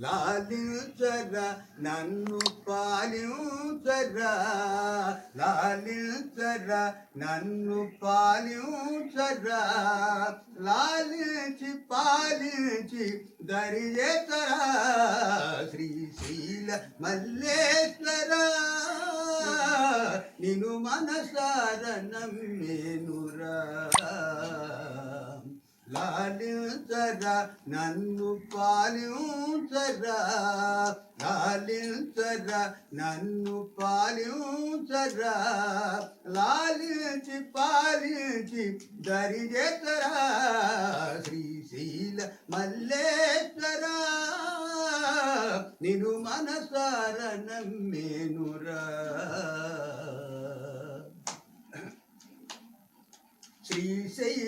లాలించర నన్ను పాలించర. లాలించర నన్ను పాలించర. లాలించి పాలించి దరియేతర. శ్రీశీల మల్లేశ్వర నిను మనసార నమ్మేనురా. లాలించరా నన్ను పాలించరా. లాలించరా నన్ను పాలించరా. లాలించి పాలించి దరిచేతరా శ్రీశీల మల్లేశ్వరా. నిను మనసార నమ్మేనురా.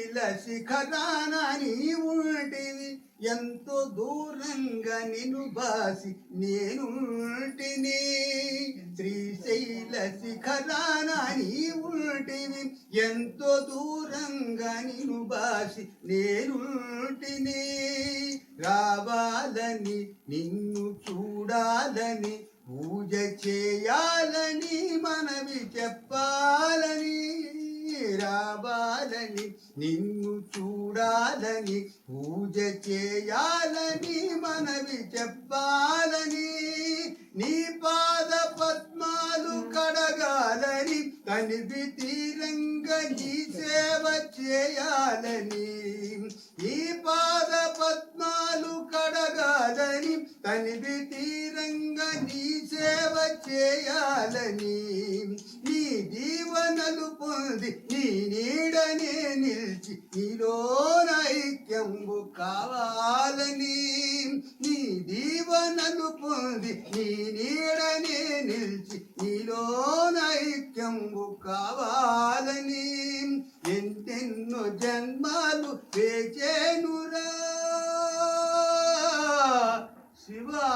శ్రీశైల శిఖరాన నీ ఉంటివి ఎంతో దూరంగా నిన్ను బాసి నేనుంటిని. శ్రీశైల శిఖరాన నీ ఉంటివి ఎంతో దూరంగా నిన్ను బాసి నేనుంటిని. రావాలని నిన్ను చూడాలని పూజ చేయాలని మనవి చెప్ప నిన్ను చూడాలని పూజ చేయాలని మనవి చెప్పాలని నీ పాద పద్మాలు కడగాలని కనిపి తీరంగ నీ సేవ చేయాలని నీ పాద పద్మాలు కడగాలని కనిపి సేవ చేయాలని నీ దీవనలు పొంది నీ నీడనే నిలిచి నీలో ఐక్యంబు కావాలని నీ దీవనలు పొంది నీ నీడనే నిలిచి నీలో ఐక్యంబు కావాలని ఎంతెన్నో జన్మాలు వేచేనురా శివా.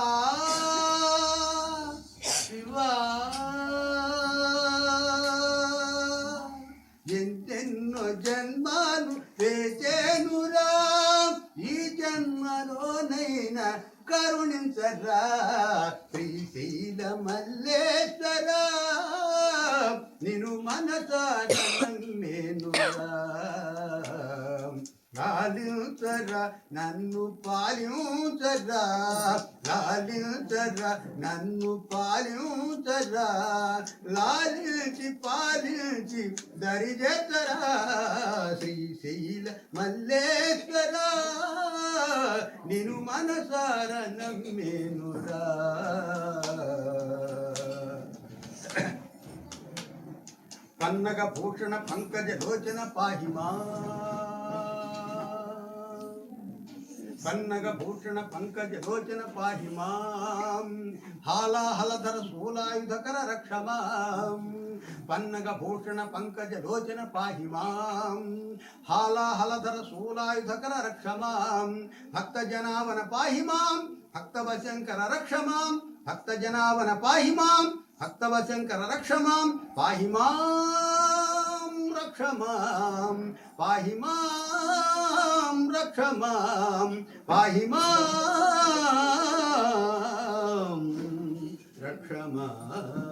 జన్మాలు వేచేనురా ఈ జన్మలోనైనా కరుణించరా. శ్రీశైల మల్లేశ్వరా. నిను మనసానేనురా లాలించరా నన్ను పాలించరా. లాలించరా నన్ను పాలించరా. లాలించి పాలించి దరిజేతరా శ్రీశైల మల్లేశ్వరా నిన్ను మనసార నమ్మేనురా పన్నగ భూషణ పంకజ లోచన పాహిమా సన్నగ భూషణ పంకజ లోచన పాహిమాం హాలాహలధర శూలాయుధకర రక్షమాం పన్నగ భూషణ పంకజ లోచన పాహిమాం హాలాహలధర శూలాయుధకర రక్షమాం భక్త జనావన పాహిమాం భక్తవశంకర రక్షమాం భక్త జనావన పాహిమాం భక్తవశంకర रक्ष मां पाहि मां रक्ष मां पाहि मां रक्ष मां